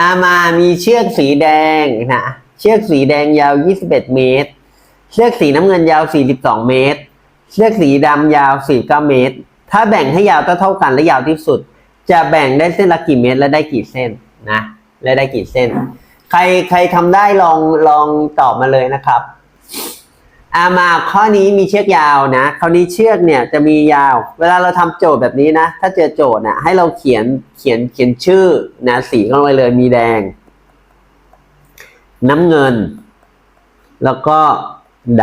อามามีเชือกสีแดงนะเชือกสีแดงยาว 21 เมตร เชือกสีน้ำเงินยาว 42 เมตร เชือกสีดำยาว 49 เมตร ถ้าแบ่งให้ยาวเท่าๆกันและยาวที่สุด จะแบ่งได้เส้นละกี่เมตร และได้กี่เส้นนะและได้กี่เส้น ใครใครทำได้ลองลองตอบมาเลยนะครับ อามาข้อนี้มีเชือกยาวนะคราวนี้เชือกเนี่ยจะมียาว เวลาเราทำโจทย์แบบนี้นะ ถ้าเจอโจทย์นะให้เราเขียนเขียนเขียนชื่อนะสีเข้าไปเลยมีแดง น้ำเงิน แล้วก็ด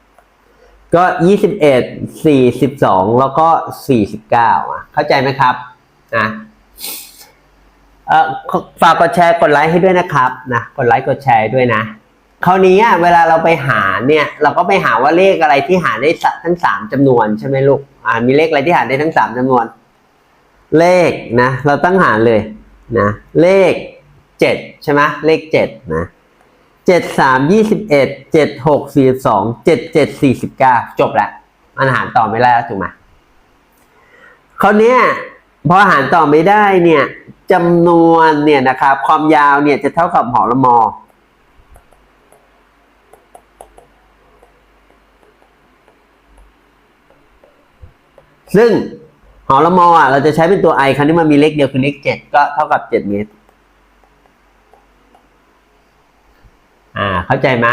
ำก็ยี่สิบเอ็ดสี่สิบสองแล้วก็สี่สิบเก้าเข้าใจไหมครับนะฝากกดแชร์กดไลค์ให้ด้วยนะครับนะกดไลค์กดแชร์ด้วยนะ คราวนี้เวลาเราไปหาเนี่ย เราก็ไปหาว่าเลขอะไรที่หาได้ทั้งสามจำนวนใช่ไหมลูกอ่ามีเลขอะไรที่หาได้ทั้งสามจำนวน เลขนะ เราตั้งหารเลยนะเลขเจ็ดใช่ไหมเลขเจ็ดนะเจ็ดสามยี่สิบเอ็ดเจ็ดหกสี่สองเจ็ดเจ็ดสี่สิบเก้าจบละมันหารต่อไม่ได้แล้วถูกไหมคราวนี้พอหารต่อไม่ได้เนี่ยจำนวนเนี่ยนะครับความยาวเนี่ยจะเท่ากับหอละมอ ซึ่งหอละมออะเราจะใช้เป็นตัว i ครั้นี้มันมีเลขเดียวคือเลขเจ็ดก็เท่ากับเจ็ดเมตร อ่า เข้าใจไหม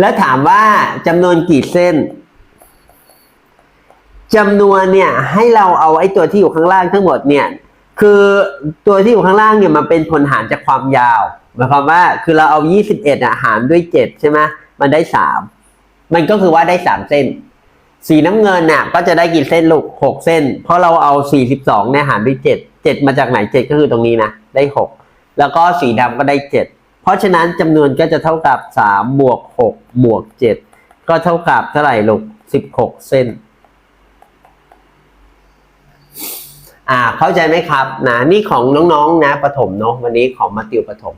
แล้วถามว่าจำนวนกี่เส้นจำนวนเนี่ยให้เราเอาไอ้ตัวที่อยู่ข้างล่างทั้งหมดเนี่ย คือตัวที่อยู่ข้างล่างเนี่ยมันเป็นผลหารจากความยาวหมายความว่าคือเราเอา 21อะหารด้วย 7 ใช่ไหมมันได้ 3 มันก็คือว่าได้ 3 เส้น สีน้ำเงินน่ะก็จะได้กี่เส้นลูกหกเส้น เพราะเราเอา42เนี่ยหารด้วย7 7มาจากไหน7ก็คือตรงนี้นะได้6แล้วก็สีดำก็ได้7เพราะฉะนั้นจำนวนก็จะเท่ากับ3บวก6บวก7ก็เท่ากับเท่าไหร่ลูก16เส้น อ่าเข้าใจไหมครับนะนี่ของน้องๆนะประถมเนาะวันนี้ของมาติวประถม